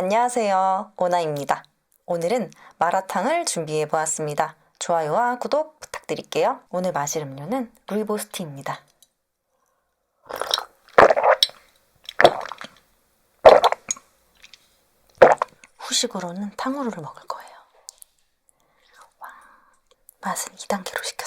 안녕하세요. 오나입니다. 오늘은 마라탕을 준비해 보았습니다. 좋아요와 구독 부탁드릴게요. 오늘 마실 음료는 루이보스티입니다. 후식으로는 탕후루를 먹을 거예요. 와, 맛은 2단계로 시켰습니다.